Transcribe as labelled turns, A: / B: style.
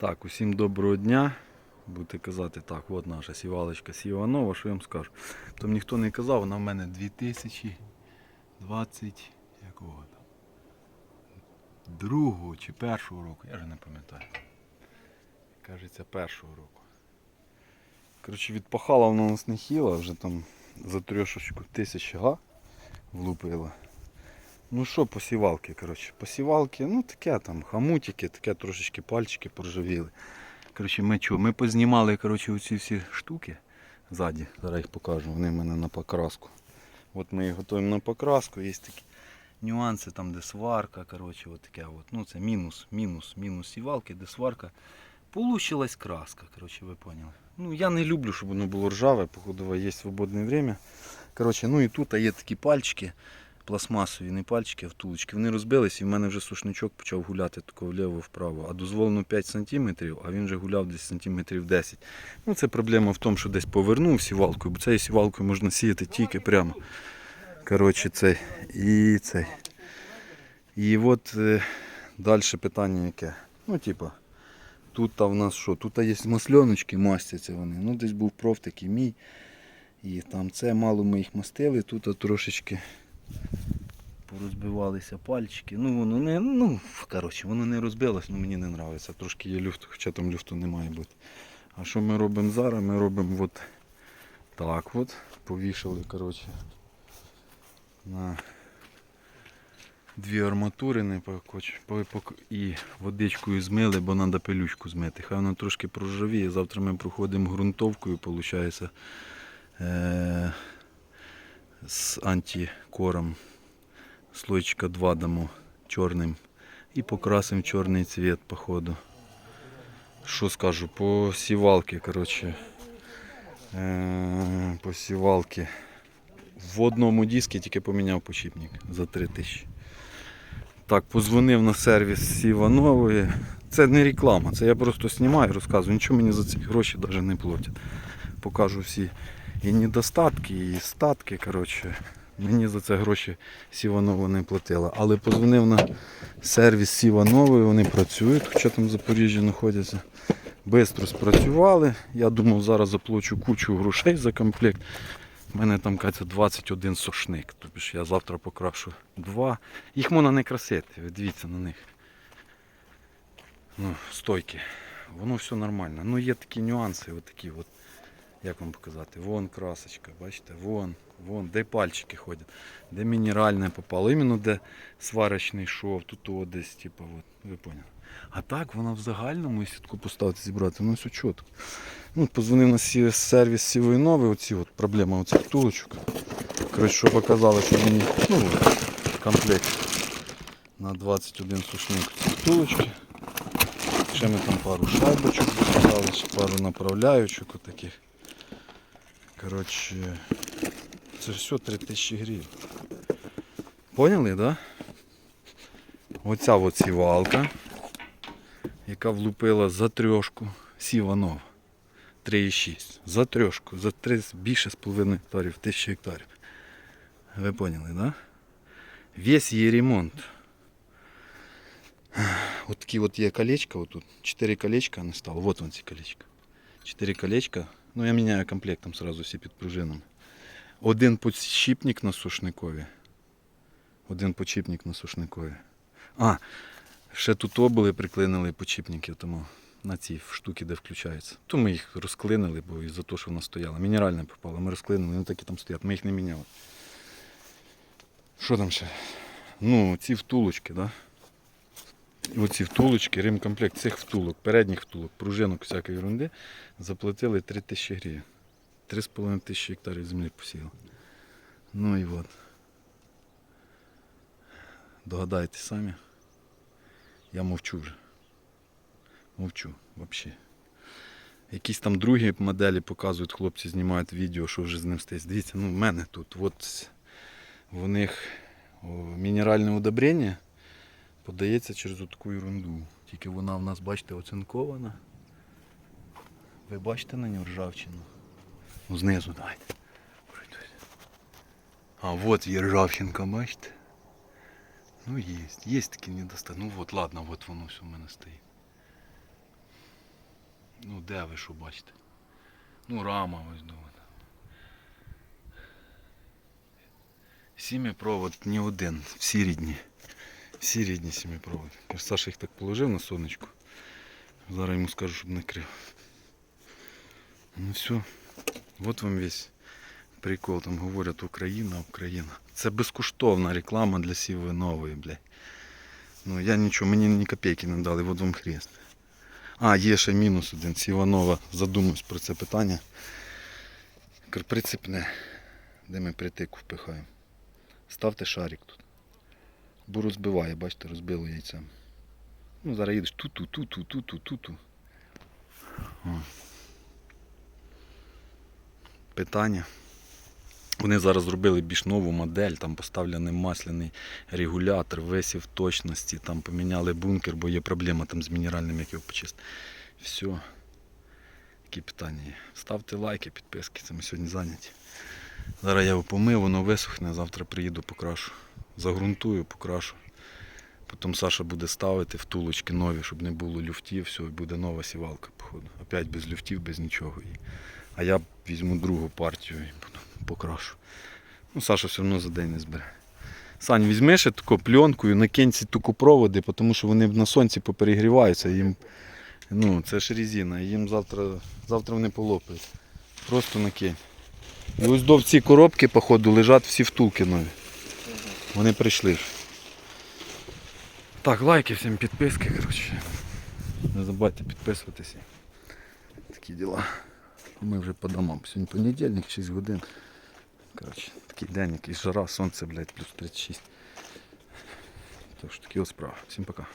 A: Так, усім доброго дня. Будете казати, так, от наша сівалочка Сіванова, що я вам скажу. Там ніхто не казав, вона в мене 2020 якого там? Другого чи першого року, я вже не пам'ятаю. Кажеться, першого року. Коротше, відпахала вона нас не вже там за трьошечку тисяч га влупила. Ну що, посівалки, коротше, посівалки, ну таке там, хамутики, таке трошечки пальчики поржавіли. Коротше, ми чого? Ми познімали коротше, оці всі штуки ззаді. Зараз їх покажу, вони в мене на покраску. От ми їх готуємо на покраску, є такі нюанси, там де сварка, коротше, от таке от. Ну це мінус, мінус, мінус сівалки, де сварка. Получилась краска, коротше, ви поняли. Ну я не люблю, щоб воно було ржаве, походу є свободне время. Коротше, ну і тут є такі пальчики пластмасові, не пальчики, а втулочки. Вони розбились і в мене вже сушничок почав гуляти тако вліво-вправо. А дозволено 5 см, а він вже гуляв десь сантиметрів 10 Ну це проблема в тому, що десь повернув сівалкою, бо цією сівалкою можна сіяти тільки прямо. Коротше, цей і цей. І от е, далі питання яке. Ну, типа, тут в нас що? Тут є масльоночки, мастяться вони. Ну, десь був проф такий мій. І там це мало ми їх мастили, тут трошечки порозбивалися пальчики. Ну воно не, ну, коротше, воно не розбилось, ну мені не подобається. Трошки є люфт, хоча там люфту не має бути. А що ми робимо зараз? Ми робимо от так от. Повішали, коротше, на дві арматури не покоч- по- пок- і водичкою змили, бо треба пилючку змити. Хай воно трошки проржавіє. Завтра ми проходимо ґрунтовкою, виходить, з антикором. Слойчика 2 дамо чорним. І покрасимо чорний цвіт, походу. Що скажу, по сівалки, коротше. Е- по сівалки. В одному дискі тільки поміняв почіпник за 3 тисячі. Так, позвонив на сервіс Іванової. Це не реклама, це я просто знімаю, розказую. Нічого мені за ці гроші навіть не платять. Покажу всі і недостатки, і статки. коротше. Мені за це гроші Сіванова не платила. Але позвонив на сервіс Сіванової, вони працюють, хоча там в Запоріжжі знаходяться. Бистро спрацювали. Я думав, зараз заплачу кучу грошей за комплект. У мене там кажеться 21 сошник. Тобто я завтра покрашу два. Їх можна не красити, дивіться на них. Ну, стойки. Воно все нормально. Ну є такі нюанси, от такі от. Як вам показати? Вон красочка, бачите, вон, вон, де пальчики ходять, де мінеральне попало, іменно де сварочний шов, тут о, десь, типу, от, ви поняли. А так воно в загальному, таку поставити, зібрати, воно все чітко. Ну, позвонив на сервіс Сівої Нови, оці от проблема оцих втулочок. Коротше, що показали, що мені ну, комплект на 21 сушник ці втулочки. Ще ми там пару шайбочок ще пару направляючок отаких. Коротше, це все 3000 гривень. Поняли, да? Оця от сівалка, яка влупила за трьошку сіванова. 3,6. За трьошку, за 3, більше з половиною гектарів, 1000 гектарів. Ви поняли, да? Весь її ремонт. От такі от є колечка, от тут. 4 колечка не стало. Вот вон ці колечка. 4 колечка. Ну я міняю комплектом сразу всі під пружинами. Один подщипник на сушникові. Один подщипник на сушникові. А, ще тут були приклинили подщипники тому на ці штуки, де включаються. То ми їх розклинили, бо із-за того, що вона стояла. Мінеральне попало, ми розклинили, вони такі там стоять, ми їх не міняли. Що там ще? Ну, ці втулочки, да? Оці втулочки, ремкомплект цих втулок, передніх втулок, пружинок, всякої ерунди, заплатили 3 тисячі гривень. 3,5 тисячі гектарів землі посіяли. Ну і от. Догадайтесь самі. Я мовчу вже. Мовчу взагалі. Якісь там другі моделі показують, хлопці знімають відео, що вже з ним стається. Дивіться, ну в мене тут. От в них мінеральне удобрення подається через таку ерунду. Тільки вона в нас, бачите, оцинкована. Ви бачите на нього ржавчину? Ну знизу. Пройдусь. А от є ржавчинка, бачите? Ну є. Є такі недостатки. Ну от ладно, от воно все в мене стоїть. Ну де ви що бачите? Ну рама ось думаю. Сім'єпровод ні один, всі рідні. Всі рідні сім'єпровод. Саша їх так положив на сонечку. Зараз йому скажу, щоб не крив. Ну все. Вот вам весь прикол. Там говорять Україна, Україна. Це безкоштовна реклама для сіви нової, блядь. Ну я нічого, мені ні копійки не дали, вот вам хрест. А, є ще мінус один. Сіванова, задумався про це питання. Прицепне, де ми притику впихаємо. Ставте шарик тут. Бо розбиває, бачите, розбило яйцем. Ну, зараз їдеш ту-ту-ту-ту-ту-ту-ту. Питання. Вони зараз зробили більш нову модель, там поставлений масляний регулятор, висів точності, там поміняли бункер, бо є проблема там з мінеральним, як його почистити. Все. Які питання є. Ставте лайки, підписки, це ми сьогодні зайняті. Зараз я його помив, воно висохне, завтра приїду, покрашу. Загрунтую, покрашу. Потім Саша буде ставити втулочки нові, щоб не було люфтів, все, буде нова сівалка, походу. Опять без люфтів, без нічого. А я візьму другу партію і покрашу. Ну, Саша все одно за день не збере. Сань, візьми ще таку пленку і накинь ці тукопроводи, тому що вони на сонці поперегріваються. Їм, ну, це ж резина, їм завтра, завтра вони полопають. Просто накинь. І ось до ці коробки, походу, лежать всі втулки нові. Вони прийшли. Так, лайки, всім підписки, коротше. Не забувайте підписуватися. Такі діла. Ми вже по домам. Сьогодні понедільник, 6 годин. Коротше, такий день, якийсь жара, сонце, блядь, плюс 36. Тож такі от справи. Всім пока.